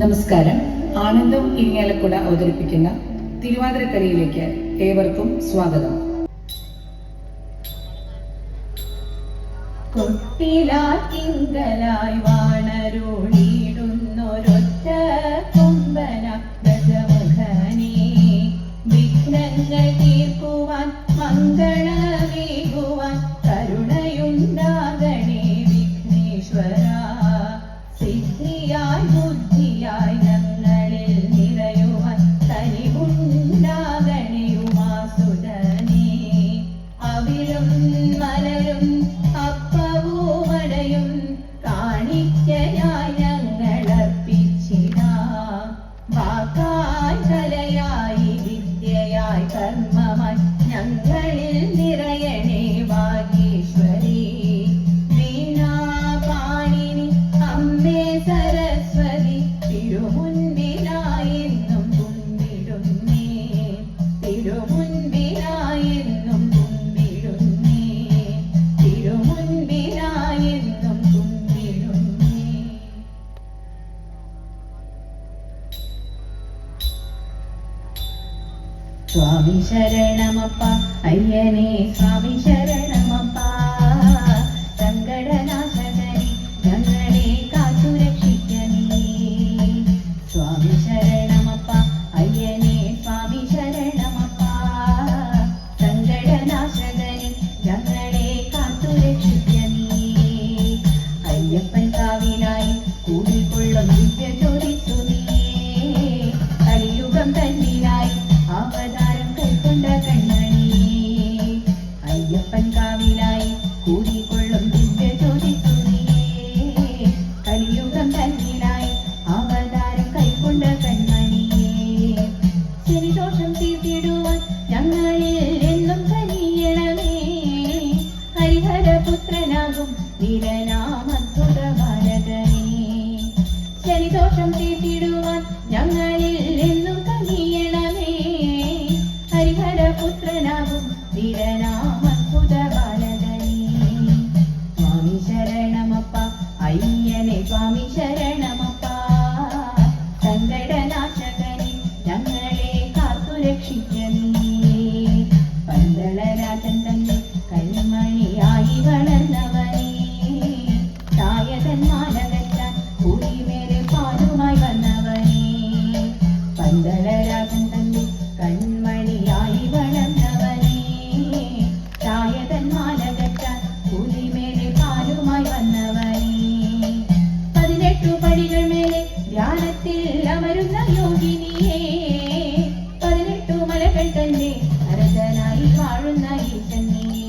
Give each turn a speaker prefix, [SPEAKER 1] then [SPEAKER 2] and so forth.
[SPEAKER 1] നമസ്കാരം. ആനന്ദം ഇരിങ്ങാലക്കുട അവതരിപ്പിക്കുന്ന തിരുവാതിരക്കളിയിലേക്ക് ഏവർക്കും സ്വാഗതം.
[SPEAKER 2] മംഗളമേകുവാൻ കരുണയുണ്ടാകണേ വിഘ്നേശ്വര. സിദ്ധിയായി കർമ്മമായി ഞങ്ങളിൽ നിറയണേ വാഗീശ്വരി സ്വാമി ശരണമപ്പ അയ്യനേ സ്വാമി ശരണമപ്പ കൈക്കൊണ്ട കണ്ണണിയേ ശനിദോഷം തീർത്തിടുവാൻ എന്നും കനിയണമേ ഹരിഹരപുത്രനാകും വീരനാമദ്ഭുത ഭാരതനേ ശനിദോഷം തീർത്തിടുവാൻ എന്നും കനിയണമേ ഹരിഹരപുത്രനാകും വീരനാമദ്ഭുത ഭാരതനേ സ്വാമി ശരണമപ്പ അയ്യനെ സ്വാമി ശരണമപ്പ വളർന്നവനേ തായതൻ മാലകറ്റാൻ കുടിമേലെ പാലുമായി വന്നവനേ. കൺമണിയായി വളർന്നവനേ. തായതൻ മാലകറ്റാൻ കുടിമേലെ പാലുമായി വന്നവനേ. പതിനെട്ടു പടികൾ മേലെ ധ്യാനത്തിൽ അമരുന്ന യോഗിനിയേ. പതിനെട്ടു മലകൾ തന്നെ അരതനായി വാഴുന്ന ഈ ചെന്നീ